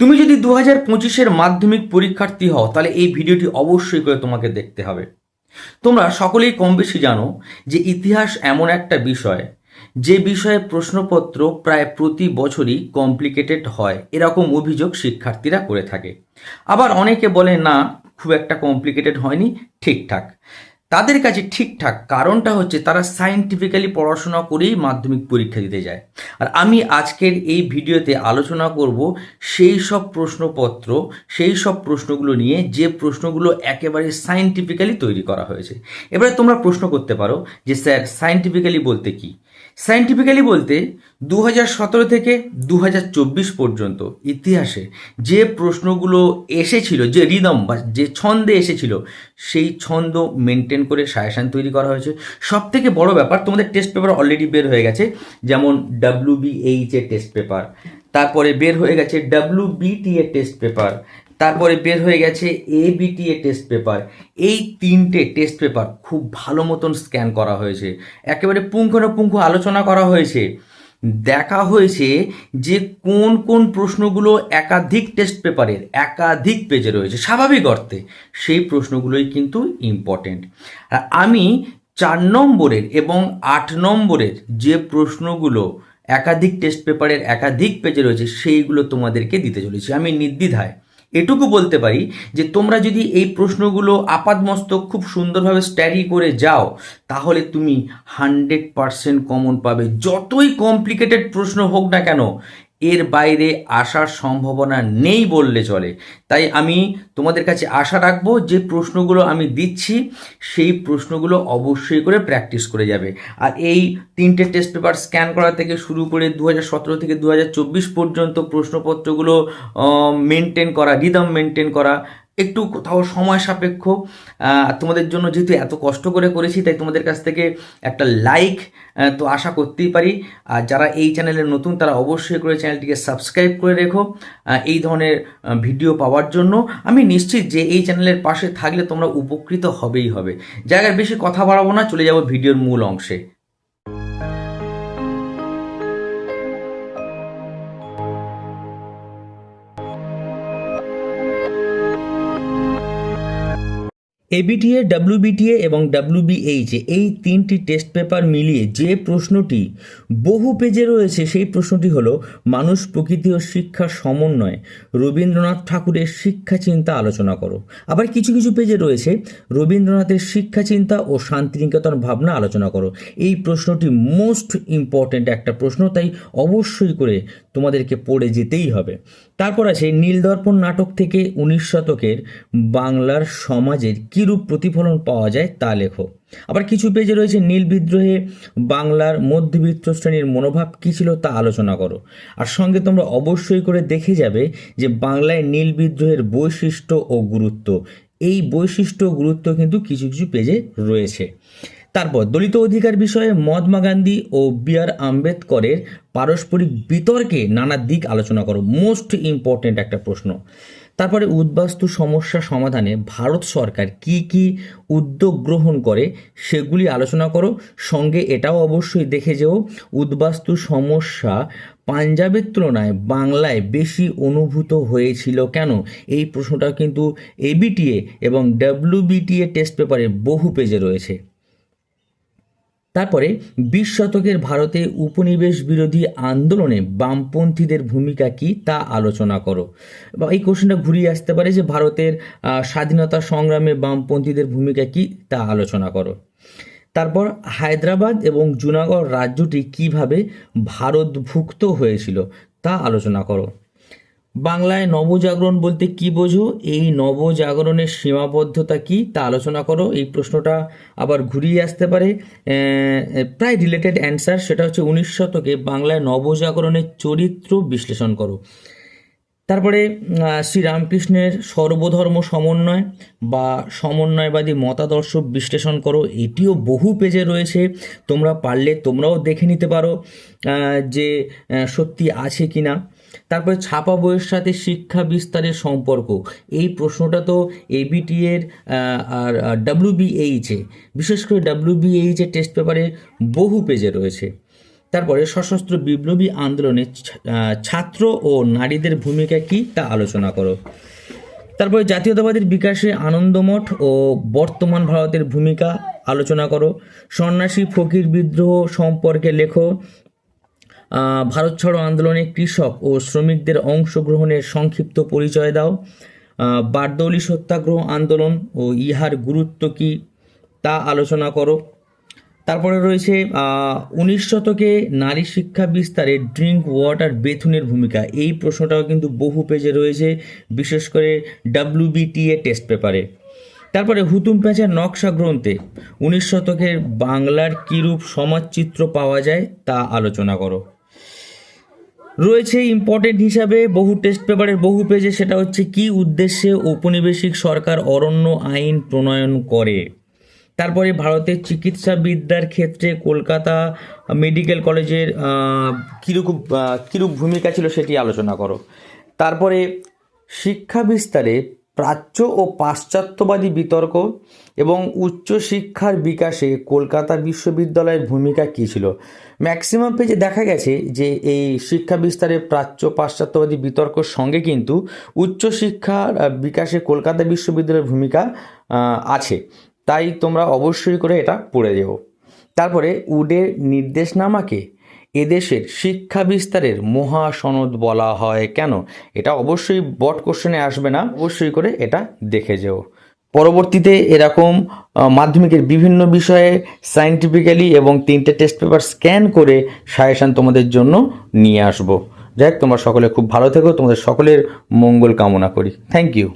তুমি যদি দু হাজার পঁচিশের মাধ্যমিক পরীক্ষার্থী হও, তাহলে এই ভিডিওটি অবশ্যই করে তোমাকে দেখতে হবে। তোমরা সকলেই কম বেশি জানো যে ইতিহাস এমন একটা বিষয়, যে বিষয়ে প্রশ্নপত্র প্রায় প্রতি বছরই কমপ্লিকেটেড হয়, এরকম অভিযোগ শিক্ষার্থীরা করে থাকে। আবার অনেকে বলে, না, খুব একটা কমপ্লিকেটেড হয়নি, ঠিকঠাক। তাদের কাছে ঠিকঠাক কারণটা হচ্ছে তারা সায়েন্টিফিক্যালি পড়াশোনা করেই মাধ্যমিক পরীক্ষা দিতে যায়। আর আমি আজকের এই ভিডিওতে আলোচনা করব সেই সব প্রশ্নপত্র, সেই সব প্রশ্নগুলো নিয়ে যে প্রশ্নগুলো একেবারে সায়েন্টিফিক্যালি তৈরি করা হয়েছে। এবারে তোমরা প্রশ্ন করতে পারো যে, স্যার সায়েন্টিফিক্যালি বলতে কি? সায়েন্টিফিক্যালি বলতে দু সতেরো থেকে দু হাজার চব্বিশ পর্যন্ত ইতিহাসে যে প্রশ্নগুলো এসেছিল, যে রিদম বা যে ছন্দে এসেছিল, সেই ছন্দ মেনটেন করে সায়াসান তৈরি করা হয়েছে। সব থেকে বড় ব্যাপার, তোমাদের টেস্ট পেপার অলরেডি বের হয়ে গেছে, যেমন ডাব্লিউ এর টেস্ট পেপার তারপরে বের হয়ে গেছে ডাব্লিউ বিটি এর টেস্ট পেপার তারপরে বের হয়ে গেছে এবিটি এ টেস্ট পেপার এই তিনটে টেস্ট পেপার খুব ভালো মতন স্ক্যান করা হয়েছে। একেবারে পুঙ্খানুপুঙ্খ আলোচনা করা হয়েছে। দেখা হয়েছে যে কোন কোন প্রশ্নগুলো একাধিক টেস্ট পেপারের একাধিক পেজে রয়েছে। স্বাভাবিক অর্থে সেই প্রশ্নগুলোই কিন্তু ইম্পর্টেন্ট আমি চার নম্বরের এবং আট নম্বরের যে প্রশ্নগুলো একাধিক টেস্ট পেপারের একাধিক পেজে রয়েছে, সেইগুলো তোমাদেরকে দিতে চলেছি। আমি নির্দ্বিধায় এটুকু বলতে পারি যে তোমরা যদি এই প্রশ্নগুলো আপাদমস্তক খুব সুন্দরভাবে স্টাডি করে যাও, তাহলে তুমি হান্ড্রেড পারসেন্ট কমন পাবে। যতই কমপ্লিকেটেড প্রশ্ন হোক না কেন এর বাইরে আসার সম্ভাবনা নেই বললে চলে। তাই আমি তোমাদের কাছে আশা রাখব যে প্রশ্নগুলো আমি দিচ্ছি, সেই প্রশ্নগুলো অবশ্যই করে প্র্যাকটিস করে যাবে। আর এই তিনটে টেস্ট পেপার স্ক্যান করা থেকে শুরু করে দু থেকে দু হাজার চব্বিশ পর্যন্ত প্রশ্নপত্রগুলো মেনটেন করা রিদম মেনটেন করা একটু কোথাও সময় সাপেক্ষ। তোমাদের জন্য যেহেতু এত কষ্ট করে করেছি, তাই তোমাদের কাছ থেকে একটা লাইক তো আশা করতেই পারি। আর যারা এই চ্যানেলে নতুন, তারা অবশ্যই করে চ্যানেলটিকে সাবস্ক্রাইব করে রেখো এই ধরনের ভিডিও পাওয়ার জন্য। আমি নিশ্চিত যে এই চ্যানেলের পাশে থাকলে তোমরা উপকৃত হবেই হবে। জায়গার বেশি কথা বাড়াবো না, চলে যাব ভিডিওর মূল অংশে। এবিটিএ ডাব্লিউবিটিএ এবং ডাব্লিউবিএইচ এই তিনটি টেস্ট পেপার মিলিয়ে যে প্রশ্নটি বহু পেজে রয়েছে, সেই প্রশ্নটি হলো, মানুষ প্রকৃতি ও শিক্ষার সমন্বয় রবীন্দ্রনাথ ঠাকুরের শিক্ষা চিন্তা আলোচনা করো। আবার কিছু কিছু পেজে রয়েছে, রবীন্দ্রনাথের শিক্ষা চিন্তা ও শান্তিনিকেতন ভাবনা আলোচনা করো। এই প্রশ্নটি মোস্ট ইম্পর্ট্যান্ট একটা প্রশ্ন, তাই অবশ্যই করে তোমাদেরকে পড়ে যেতেই হবে। তারপর আছে, নীলদর্পণ নাটক থেকে উনিশ শতকের বাংলার সমাজের কীরূপ প্রতিফলন পাওয়া যায় তা লেখো। আবার কিছু পেজে রয়েছে, নীল বিদ্রোহে বাংলার মধ্যবিত্ত শ্রেণির মনোভাব কী ছিল তা আলোচনা করো। আর সঙ্গে তোমরা অবশ্যই করে দেখে যাবে যে বাংলায় নীল বিদ্রোহের বৈশিষ্ট্য ও গুরুত্ব। এই বৈশিষ্ট্য গুরুত্ব কিন্তু কিছু কিছু পেজে রয়েছে। তারপর, দলিত অধিকার বিষয়ে মহাত্মা গান্ধী ও বি আর আম্বেদকরের পারস্পরিক বিতর্কে নানা দিক আলোচনা করো। মোস্ট ইম্পর্ট্যান্ট একটা প্রশ্ন। তারপরে উদ্বাস্তু সমস্যা সমাধানে ভারত সরকার কি কি উদ্যোগ গ্রহণ করে সেগুলি আলোচনা করো। সঙ্গে এটাও অবশ্যই দেখে যেও, উদ্বাস্তু সমস্যা পাঞ্জাবের তুলনায় বাংলায় বেশি অনুভূত হয়েছিল কেন? এই প্রশ্নটা কিন্তু এবিটিএ এবং ডাব্লিউবিটিএ টেস্ট পেপারে বহু পেজে রয়েছে। তারপরে বিশ শতকের ভারতে উপনিবেশ বিরোধী আন্দোলনে বামপন্থীদের ভূমিকা কি তা আলোচনা করো। বা এই কোশ্চেনটা ঘুরিয়ে আসতে পারে যে ভারতের স্বাধীনতা সংগ্রামে বামপন্থীদের ভূমিকা কি তা আলোচনা করো। তারপর হায়দ্রাবাদ এবং জুনাগড় রাজ্যটি কীভাবে ভারতভুক্ত হয়েছিল তা আলোচনা করো। বাংলায় নবজাগরণ বলতে কি বোঝো? এই নবজাগরণের সীমাবদ্ধতা কি? তা আলোচনা করো। এই প্রশ্নটা আবার ঘুরিয়ে আসতে পারে। প্রায় রিলেটেড অ্যান্সার সেটা হচ্ছে উনিশ শতকে বাংলায় নবজাগরণের চরিত্র বিশ্লেষণ করো। তারপরে শ্রীরামকৃষ্ণের সর্বধর্ম সমন্বয় বা সমন্বয়বাদী মতাদর্শ বিশ্লেষণ করো। এটিও বহু পেজে রয়েছে। তোমরা পারলে তোমরাও দেখে নিতে পারো যে সত্যি আছে কি না তারপরে ছাপা বইয়ের সাথে শিক্ষা বিস্তারের সম্পর্ক। এই প্রশ্নটা তো এবিটি এর আর ডাব্লিউবিএইচে বিশেষ করে ডাব্লিউবিএইচ টেস্ট পেপারে বহু পেজে রয়েছে। তারপরে সশস্ত্র বিপ্লবী আন্দোলনে ছাত্র ও নারীদের ভূমিকা কী তা আলোচনা করো। তারপরে জাতীয়তাবাদের বিকাশে আনন্দমঠ ও বর্তমান ভারতের ভূমিকা আলোচনা করো। সন্ন্যাসী ফকির বিদ্রোহ সম্পর্কে লেখো। ভারত ছাড়ো আন্দোলনে কৃষক ও শ্রমিকদের অংশগ্রহণের সংক্ষিপ্ত পরিচয় দাও। বারদৌলি সত্যাগ্রহ আন্দোলন ও ইহার গুরুত্ব কি তা আলোচনা করো। তারপরে রয়েছে উনিশ শতকে নারী শিক্ষা বিস্তারে ড্রিঙ্ক ওয়াটার বেথুনের ভূমিকা। এই প্রশ্নটাও কিন্তু বহু পেজে রয়েছে, বিশেষ করে ডাব্লিউবিটিএ টেস্ট পেপারে। তারপরে হুতুম প্যাঁচার নকশা গ্রন্থে, উনিশ শতকের বাংলার কীরূপ সমাজচিত্র পাওয়া যায় তা আলোচনা করো। রয়েছে ইম্পর্টেন্ট হিসাবে বহু টেস্ট পেপারের বহু পেজে সেটা হচ্ছে কি উদ্দেশ্যে ঔপনিবেশিক সরকার অরণ্য আইন প্রণয়ন করে। তারপরে ভারতের চিকিৎসাবিদ্যার ক্ষেত্রে কলকাতা মেডিকেল কলেজের কীরকম কীরূপ ভূমিকা ছিল সেটি আলোচনা করো। তারপরে শিক্ষা বিস্তারে প্রাচ্য ও পাশ্চাত্যবাদী বিতর্ক এবং উচ্চশিক্ষার বিকাশে কলকাতা বিশ্ববিদ্যালয়ের ভূমিকা কী ছিল? ম্যাক্সিমাম পেজে দেখা গেছে যে এই শিক্ষা বিস্তারে প্রাচ্য পাশ্চাত্যবাদী বিতর্কর সঙ্গে কিন্তু উচ্চশিক্ষার বিকাশে কলকাতা বিশ্ববিদ্যালয়ের ভূমিকা আছে। তাই তোমরা অবশ্যই করে এটা পড়ে যেও। তারপরে উডের নির্দেশনামাকে এদেশের শিক্ষা বিস্তারের মহাসনদ বলা হয় কেন? এটা অবশ্যই বট কোশ্চেনে আসবে না, অবশ্যই করে এটা দেখে যেও। পরবর্তীতে এরকম মাধ্যমিকের বিভিন্ন বিষয়ে সায়েন্টিফিক্যালি এবং তিনটে টেস্ট পেপার স্ক্যান করে সাজেশান তোমাদের জন্য নিয়ে আসব। যাই তোমরা সকলে খুব ভালো থেকো, তোমাদের সকলের মঙ্গল কামনা করি। Thank you